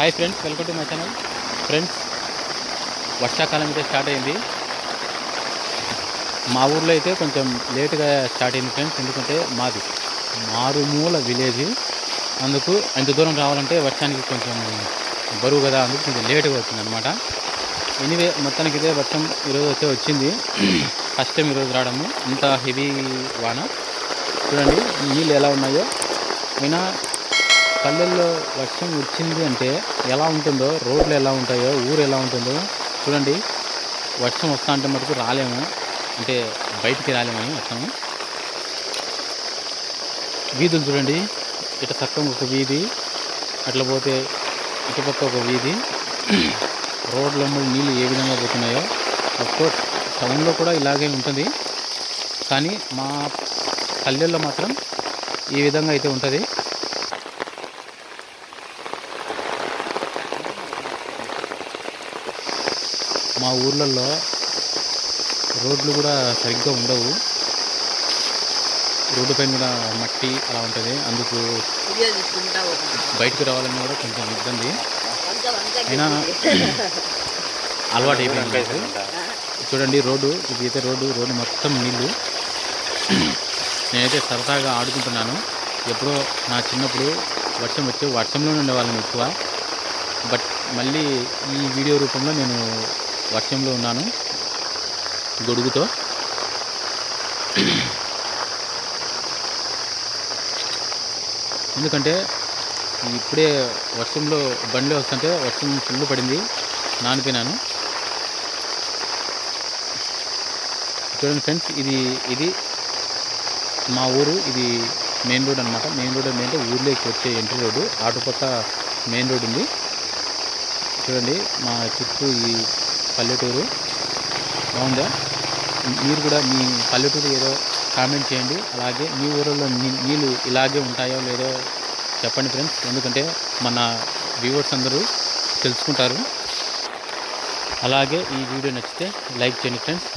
Hi friends welcome to my channel friends వర్షాకాలం అయితే start అయింది. మా ఊర్లో అయితే కొంచెం లేటుగా స్టార్ట్ అయింది ఫ్రెండ్స్ ఎందుకంటే మాది మారుమూల విలేజ్ అందుకు ఎంత దూరం రావాలంటే వర్షానికి కొంచెం బరువు కదా అందుకు కొంచెం లేటుగా వచ్చింది అనమాట ఎనీవే మొత్తానికి ఇదే వర్షం ఈరోజు అయితే వచ్చింది. ఫస్ట్ టైం ఈరోజు రావడము. ఇంత హెవీ వాన. చూడండి నీళ్ళు ఎలా ఉన్నాయో. అయినా పల్లెల్లో వర్షం వచ్చింది అంటే ఎలా ఉంటుందో రోడ్లు ఎలా ఉంటాయో ఊరు ఎలా ఉంటుందో చూడండి. వర్షం వస్తా అంటే మటుకు రాలేము. అంటే బయటికి రాలేమని అర్థం. వీధులు చూడండి. ఇటు పక్కన ఒక వీధి అట్లా పోతే ఇటుపక్క ఒక వీధి. రోడ్ల నీళ్ళు ఏ విధంగా పోతున్నాయో అఫ్కోర్స్ టౌన్లో కూడా ఇలాగే ఉంటుంది. కానీ మా పల్లెల్లో మాత్రం ఈ విధంగా అయితే ఉంటుంది. మా ఊర్లలో రోడ్లు కూడా సరిగ్గా ఉండవు. రోడ్డు పైన కూడా మట్టి అలా ఉంటుంది. అందుకు బయటకు రావాలన్నా కూడా కొంచెం ఇబ్బంది. అయినా అలవాటు అయిపోయింది చూడండి రోడ్డు ఇది అయితే రోడ్డు రోడ్డు మొత్తం నీళ్ళు నేనైతే సరదాగా ఆడుకుంటున్నాను. ఎప్పుడో నా చిన్నప్పుడు వర్షం వచ్చి వర్షంలోనే ఉండేవాళ్ళం ఎక్కువ. బట్ మళ్ళీ ఈ వీడియో రూపంలో నేను వర్షంలో ఉన్నాను. గొడుగుతో. ఎందుకంటే ఇప్పుడే వర్షంలో బండిలో వస్తుంటే వర్షం ఫుల్ పడింది. నానిపోయినాను. చూడండి ఫ్రెండ్స్ ఇది ఇది మా ఊరు ఇది మెయిన్ రోడ్ అనమాట మెయిన్ రోడ్ అంటే ఊర్లోకి వచ్చే ఎంట్రీ రోడ్డు. అటుపక్క మెయిన్ రోడ్ ఉంది. చూడండి మా చుట్టూ ఈ పల్లెటూరు. బాగుందా? మీరు కూడా మీ పల్లెటూరు ఏదో కామెంట్ చేయండి. అలాగే మీ ఊరిలో నీళ్ళు ఇలాగే ఉంటాయో లేదో చెప్పండి ఫ్రెండ్స్ ఎందుకంటే మన వ్యూవర్స్ అందరూ తెలుసుకుంటారు. అలాగే ఈ వీడియో నచ్చితే లైక్ చేయండి ఫ్రెండ్స్